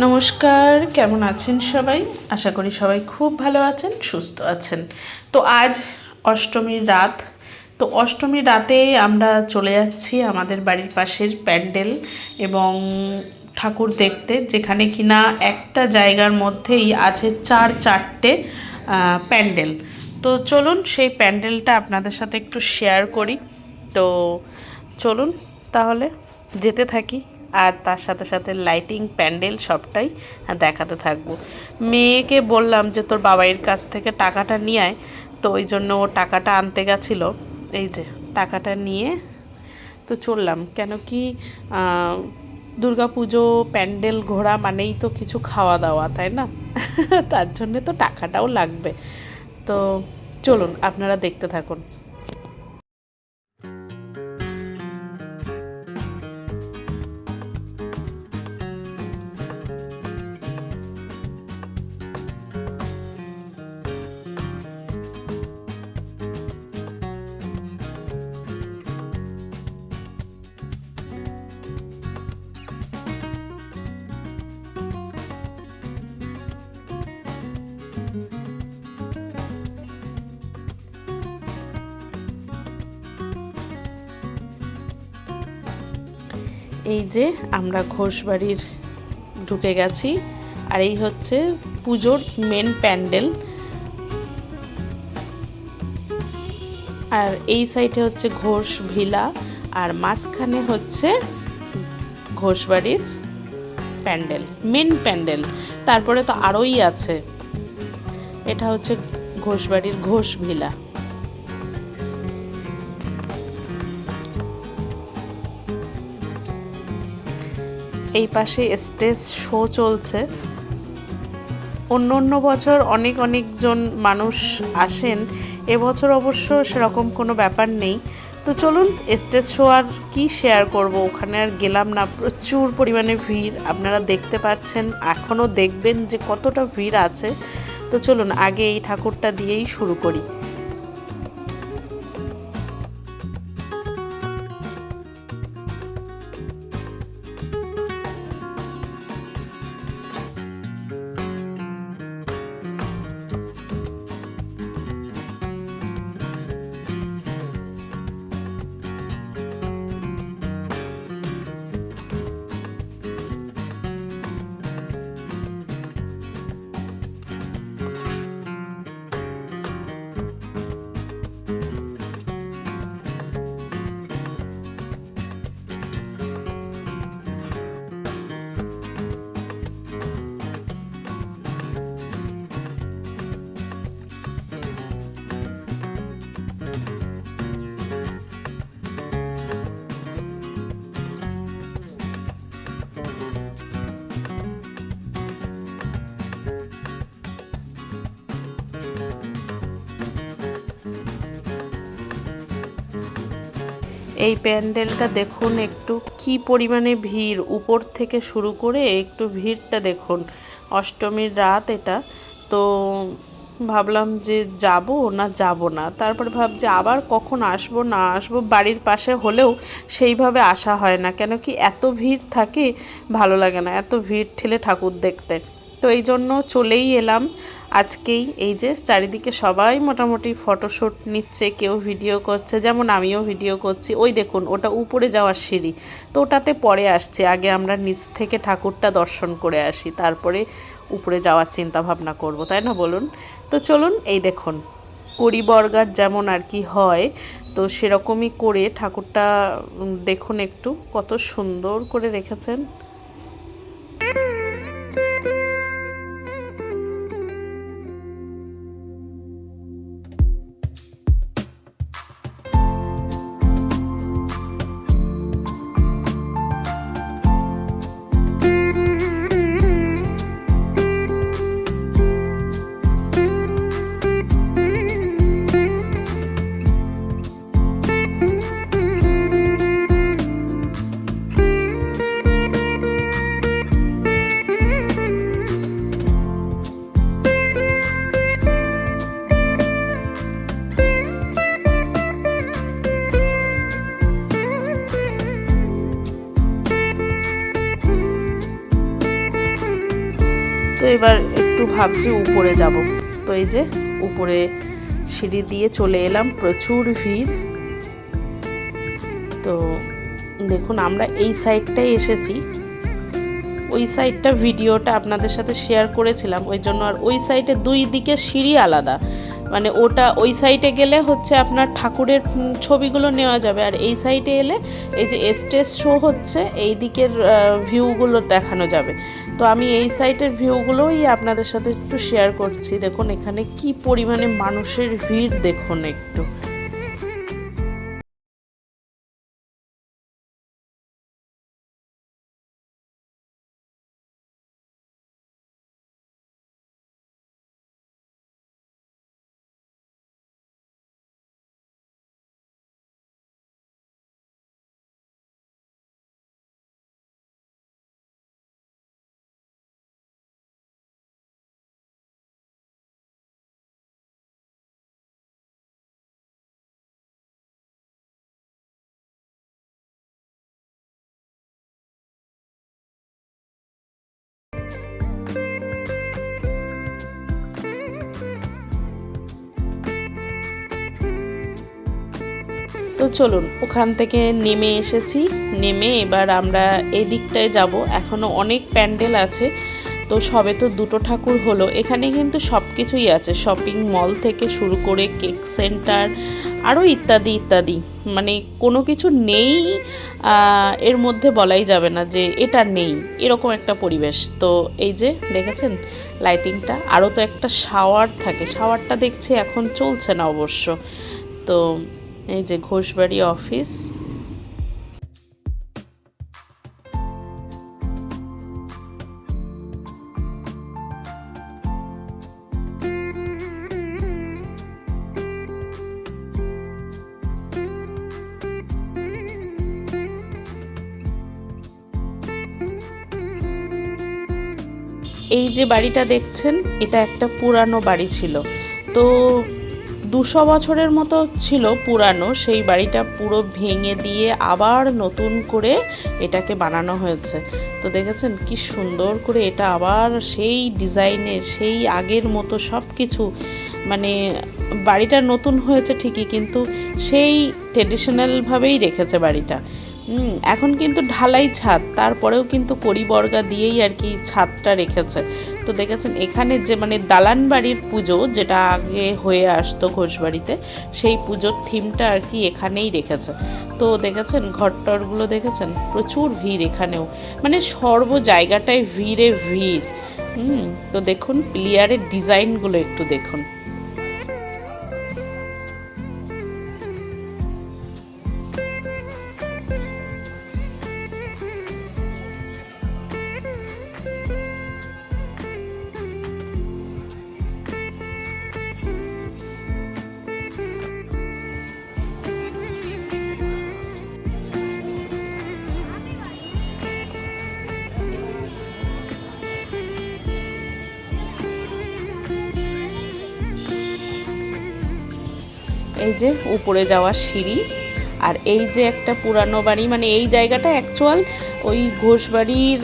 নমস্কার, কেমন আছেন সবাই? আশা করি সবাই খুব ভালো আছেন, সুস্থ আছেন। তো আজ অষ্টমীর রাত। তো অষ্টমীর রাতে আমরা চলে যাচ্ছি আমাদের বাড়ির পাশের প্যান্ডেল এবং ঠাকুর দেখতে, যেখানে কিনা একটা জায়গার মধ্যেই আছে চার চারটে প্যান্ডেল। তো চলুন সেই প্যান্ডেলটা আপনাদের সাথে একটু শেয়ার করি। তো চলুন তাহলে যেতে থাকি। আর তার সাথে সাথে লাইটিং প্যান্ডেল সবটাই দেখাতে থাকব। মেয়েকে বললাম যে, তোর বাবাইয়ের কাছ থেকে টাকাটা নিয়ে আয়। তো ওই জন্য ও টাকাটা আনতে গেছিল। এই যে, টাকাটা নিয়ে তো চললাম। কেন কি পুজো প্যান্ডেল ঘোরা মানেই তো কিছু খাওয়া দাওয়া, তাই না? তার জন্যে তো টাকাটাও লাগবে। তো চলুন, আপনারা দেখতে থাকুন। এই যে আমরা ঘোষবাড়ির ঢুকে গেছি, আর এই হচ্ছে পুজোর মেন প্যান্ডেল। আর এই সাইডে হচ্ছে ঘোষ ভিলা, আর মাঝখানে হচ্ছে ঘোষবাড়ির প্যান্ডেল মেন প্যান্ডেল। তারপরে তো আরোই আছে। এটা হচ্ছে ঘোষবাড়ির ঘোষ ভিলা। এই পাশে স্টেজ শো চলছে। অন্য অন্য বছর অনেক অনেকজন মানুষ আসেন। এবছর অবশ্য সেরকম কোনো ব্যাপার নেই। তো চলুন, স্টেজ শো আর কি শেয়ার করব? ওখানে আর গেলাম না। প্রচুর পরিমাণে ভিড়। আপনারা দেখতে পাচ্ছেন, এখনও দেখবেন যে কতটা ভিড় আছে। তো চলুন, আগে এই ঠাকুরটা দিয়েই শুরু করি। এই প্যান্ডেলটা দেখুন একটু কি পরিমাণে ভিড়। উপর থেকে শুরু করে একটু ভিড়টা দেখুন। অষ্টমীর রাত এটা। তো ভাবলাম যে যাব না যাব না। তারপরে ভাবছি আবার কখন আসব না আসব বাড়ির পাশে হলেও সেইভাবে আসা হয় না। কেন কি এত ভিড় থাকে, ভালো লাগে না। এত ভিড় ঠেলে ঠাকুর দেখতে। তো এই জন্য চলেই এলাম। আজকেই এই যে চারিদিকে সবাই মোটামুটি ফটোশ্যুট নিচ্ছে, কেউ ভিডিও করছে, যেমন আমিও ভিডিও করছি। ওই দেখুন, ওটা উপরে যাওয়ার সিঁড়ি। তো ওটাতে পরে আসছে। আগে আমরা নিচ থেকে ঠাকুরটা দর্শন করে আসি, তারপরে উপরে যাওয়ার চিন্তা ভাবনা করব, তাই না বলুন? তো চলুন, এই দেখুন, কুড়ি বর্গার যেমন আর কি হয়, তো সেরকমই করে ঠাকুরটা দেখুন একটু, কত সুন্দর করে রেখেছেন। তো এবার একটু ভাবছি উপরে যাব। তো এই যে উপরে সিঁড়ি দিয়ে চলে এলাম, প্রচুর ভিড়। তো দেখুন, আমরা এই সাইডটাই এসেছি। ওই সাইডটা ভিডিওটা আপনাদের সাথে শেয়ার করেছিলাম, ওই জন্য আর ওই সাইডে দুই দিকে সিঁড়ি আলাদা। মানে ওটা ওই সাইডে গেলে হচ্ছে আপনার ঠাকুরের ছবিগুলো নেওয়া যাবে, আর এই সাইডে এলে এই যে স্টেজ শো হচ্ছে, এই দিকের ভিউগুলো দেখানো যাবে। তো আমি এই সাইটের ভিউগুলোই আপনাদের সাথে একটু শেয়ার করছি। দেখুন, এখানে কি পরিমাণে মানুষের ভিড় দেখুন একটু। তো চলুন, ওখান থেকে নেমে এসেছি। নেমে এবার আমরা এই দিকটায় যাব। এখনও অনেক প্যান্ডেল আছে, তো সবে তো দুটো ঠাকুর হলো। এখানে কিন্তু সব কিছুই আছে। শপিং মল থেকে শুরু করে কেক সেন্টার আরও ইত্যাদি ইত্যাদি। মানে কোনো কিছু নেই এর মধ্যে বলাই যাবে না যে এটা নেই। এরকম একটা পরিবেশ। তো এই যে, দেখেছেন? লাইটিংটা। আরও তো একটা শাওয়ার থাকে। শাওয়ারটা দেখছি এখন চলছে না অবশ্য। তো এই যে ঘোষবাড়ি অফিস। এই যে বাড়িটা দেখছেন এটা একটা পুরানো বাড়ি ছিল। তো দুশো বছরের মতো ছিল পুরানো, সেই বাড়িটা পুরো ভেঙে দিয়ে আবার নতুন করে এটাকে বানানো হয়েছে। তো দেখেছেন কি সুন্দর করে এটা আবার সেই ডিজাইনে, সেই আগের মতো সব কিছু মানে বাড়িটা নতুন হয়েছে ঠিকই, কিন্তু সেই ট্রেডিশনালভাবেই রেখেছে বাড়িটা। এখন কিন্তু ঢালাই ছাদ, তারপরেও কিন্তু কড়িবর্গা দিয়েই আর কি ছাদটা রেখেছে। তো দেখেছেন, এখানে যে মানে দালান বাড়ির পুজো যেটা আগে হয়ে আসতো ঘোষবাড়িতে, সেই পুজোর থিমটা আর কি এখানেই রেখেছে। তো দেখেছেন, ঘরটরগুলো দেখেছেন? প্রচুর ভিড় এখানেও। মানে সর্ব জায়গাটায় ভিড়ে ভিড়। হুম, তো দেখুন, প্লেয়ারের ডিজাইনগুলো একটু দেখুন। এই যে উপরে যাওয়ার সিঁড়ি, আর এই যে একটা পুরানো বাড়ি মানে এই জায়গাটা অ্যাকচুয়াল ওই ঘোষবাড়ির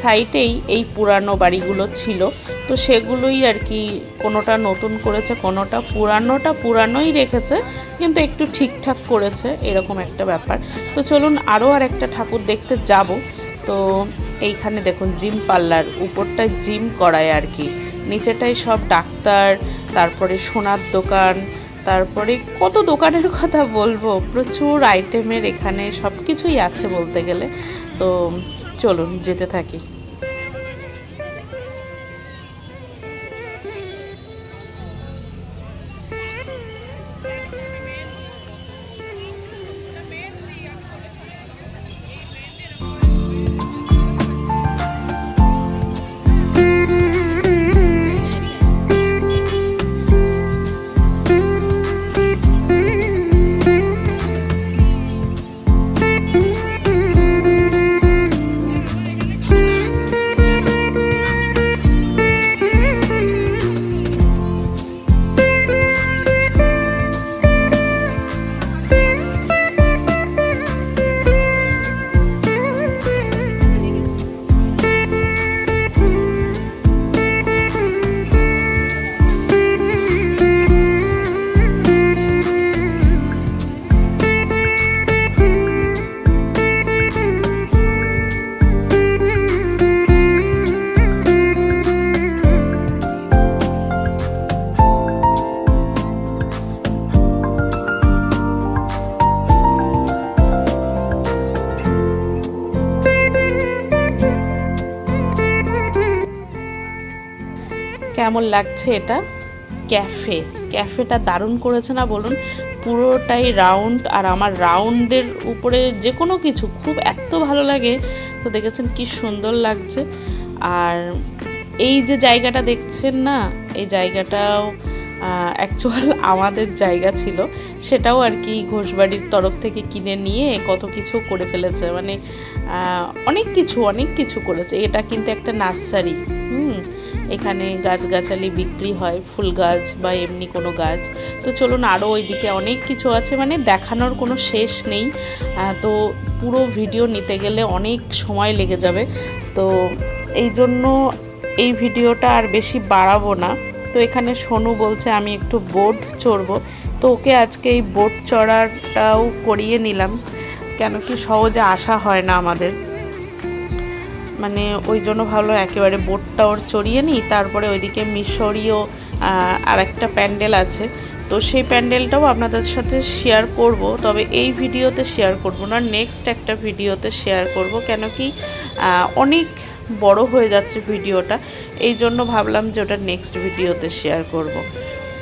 সাইটেই এই পুরানো বাড়িগুলো ছিল। তো সেগুলোই আর কি কোনোটা নতুন করেছে, কোনোটা পুরানোটা পুরানোই রেখেছে, কিন্তু একটু ঠিকঠাক করেছে, এরকম একটা ব্যাপার। তো চলুন আরও আর একটা ঠাকুর দেখতে যাব। তো এইখানে দেখুন, জিম পার্লার, উপরটায় জিম করায় আর কি। নিচেটাই সব ডাক্তার, তারপরে সোনার দোকান তারপরে কত দোকানের কথা বলব? প্রচুর আইটেমের এখানে সব কিছুই আছে বলতে গেলে। তো চলুন, যেতে থাকি। কেমন লাগছে এটা? ক্যাফে। ক্যাফেটা দারুণ করেছে না বলুন? পুরোটাই রাউন্ড আর আমার রাউন্ডের উপরে যে কোনো কিছু খুব এত ভালো লাগে। তো দেখেছেন কি সুন্দর লাগছে। আর এই যে জায়গাটা দেখছেন না, এই জায়গাটাও অ্যাকচুয়াল আমাদের জায়গা ছিল। সেটাও আর কি ঘোষবাড়ির তরফ থেকে কিনে নিয়ে কত কিছু করে ফেলেছে। মানে অনেক কিছু অনেক কিছু করেছে। এটা কিন্তু একটা নার্সারি। হুম। এখানে গাছগাছালি বিক্রি হয়, ফুল গাছ বা এমনি কোনো গাছ। তো চলুন আরও ওইদিকে অনেক কিছু আছে মানে দেখানোর কোনো শেষ নেই। তো পুরো ভিডিও নিতে গেলে অনেক সময় লেগে যাবে। তো এই জন্য এই ভিডিওটা আর বেশি বাড়াবো না। তো এখানে সোনু বলছে, আমি একটু বোট চড়বো। তো ওকে আজকে এই বোট চড়াটাও করিয়ে নিলাম। কেন কি সহজে আসা হয় না আমাদের। মানে ওই জন্য ভাবলো একেবারে বোটটা ওর চড়িয়ে নিই। তারপরে ওইদিকে মিশরীয় আর একটা প্যান্ডেল আছে। তো সেই প্যান্ডেলটাও আপনাদের সাথে শেয়ার করব। তবে এই ভিডিওতে শেয়ার করব না নেক্সট একটা ভিডিওতে শেয়ার করব। কেন কি অনেক বড় হয়ে যাচ্ছে ভিডিওটা। এই জন্য ভাবলাম যে ওটা নেক্সট ভিডিওতে শেয়ার করব।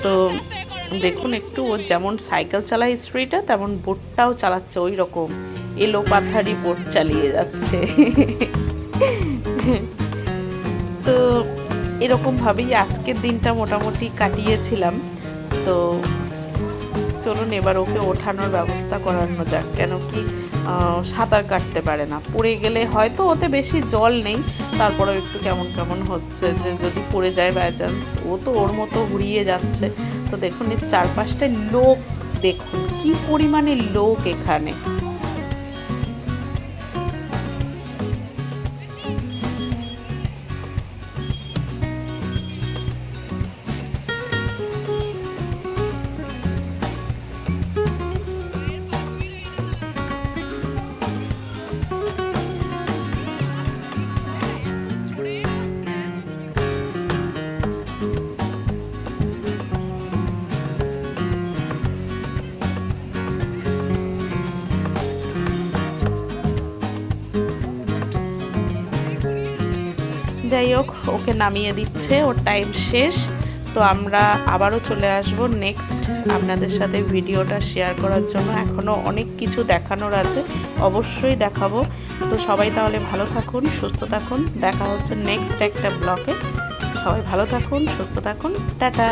তো দেখুন একটু, ও যেমন সাইকেল চালায় স্ত্রীটা তেমন বোটটাও চালাচ্ছে। ওই রকম এলো পাথারি বোট চালিয়ে যাচ্ছে। তো এরকমভাবেই আজকের দিনটা মোটামুটি কাটিয়েছিলাম। তো চলুন এবার ওকে ওঠানোর ব্যবস্থা করানো যাক, কেন কি সাঁতার কাটতে পারে না। পড়ে গেলে হয়তো ওতে বেশি জল নেই, তারপরেও একটু কেমন কেমন হচ্ছে যে যদি পড়ে যায় বাই চান্স ও তো ওর মতো উড়িয়ে যাচ্ছে। তো দেখুন, এর চারপাশটায় লোক, দেখুন কি পরিমাণে লোক এখানে। যাই হোক, ওকে নামিয়ে দিচ্ছে, ওর টাইম শেষ। তো আমরা আবারও চলে আসব নেক্সট আপনাদের সাথে ভিডিওটা শেয়ার করার জন্য। এখনও অনেক কিছু দেখানোর আছে, অবশ্যই দেখাবো। তো সবাই তাহলে ভালো থাকুন, সুস্থ থাকুন। দেখা হচ্ছে নেক্সট একটা ব্লকে সবাই ভালো থাকুন, সুস্থ থাকুন। টাটা!